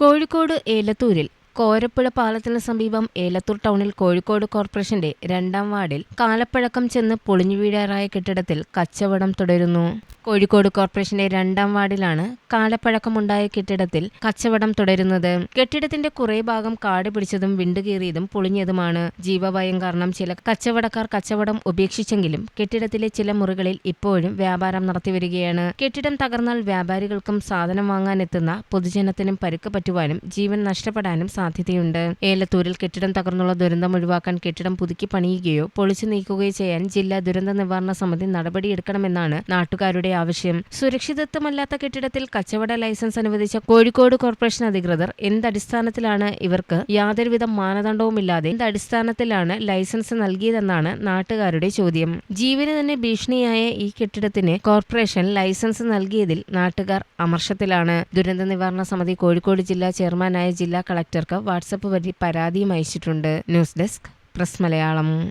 കോഴിക്കോട് ഏലത്തൂരിൽ കോരപ്പുഴ പാലത്തിന് സമീപം ഏലത്തൂർ ടൗണിൽ കോഴിക്കോട് കോർപ്പറേഷന്റെ രണ്ടാം വാർഡിൽ കാലപ്പഴക്കം ചെന്ന് പൊളിഞ്ഞു വീഴാറായ കെട്ടിടത്തിൽ കച്ചവടം തുടരുന്നു. കോഴിക്കോട് കോർപ്പറേഷന്റെ രണ്ടാം വാർഡിലാണ് കാലപ്പഴക്കമുണ്ടായ കെട്ടിടത്തിൽ കച്ചവടം തുടരുന്നത്. കെട്ടിടത്തിന്റെ കുറെ ഭാഗം കാട് പിടിച്ചതും വിണ്ടുകീറിയതും പൊളിഞ്ഞതുമാണ്. ജീവഭയം കാരണം ചില കച്ചവടക്കാർ കച്ചവടം ഉപേക്ഷിച്ചെങ്കിലും കെട്ടിടത്തിലെ ചില മുറികളിൽ ഇപ്പോഴും വ്യാപാരം നടത്തിവരികയാണ്. കെട്ടിടം തകർന്നാൽ വ്യാപാരികൾക്കും സാധനം വാങ്ങാനെത്തുന്ന പൊതുജനത്തിനും പരുക്ക് പറ്റുവാനും ജീവൻ നഷ്ടപ്പെടാനും സാധ്യതയുണ്ട്. ഏലത്തൂരിൽ കെട്ടിടം തകർന്നുള്ള ദുരന്തം ഒഴിവാക്കാൻ കെട്ടിടം പുതുക്കി പണിയുകയോ പൊളിച്ചു നീക്കുകയോ ചെയ്യാൻ ജില്ലാ ദുരന്ത നിവാരണ സമിതി നടപടിയെടുക്കണമെന്നാണ് നാട്ടുകാരുടെ ആവശ്യം. സുരക്ഷിതത്വമല്ലാത്ത കെട്ടിടത്തിൽ കച്ചവട ലൈസൻസ് അനുവദിച്ച കോഴിക്കോട് കോർപ്പറേഷൻ അധികൃതർ എന്തടിസ്ഥാനത്തിലാണ് ഇവർക്ക് യാതൊരുവിധ മാനദണ്ഡവുമില്ലാതെ എന്തടിസ്ഥാനത്തിലാണ് ലൈസൻസ് നൽകിയതെന്നാണ് നാട്ടുകാരുടെ ചോദ്യം. ജീവന് തന്നെ ഭീഷണിയായ ഈ കെട്ടിടത്തിന് കോർപ്പറേഷൻ ലൈസൻസ് നൽകിയതിൽ നാട്ടുകാർ അമർഷത്തിലാണ്. ദുരന്ത നിവാരണ സമിതി കോഴിക്കോട് ജില്ലാ ചെയർമാനായ ജില്ലാ കളക്ടർക്ക് വാട്സപ്പ് വഴി പരാതിയും അയച്ചിട്ടുണ്ട്. News desk press Malayalam.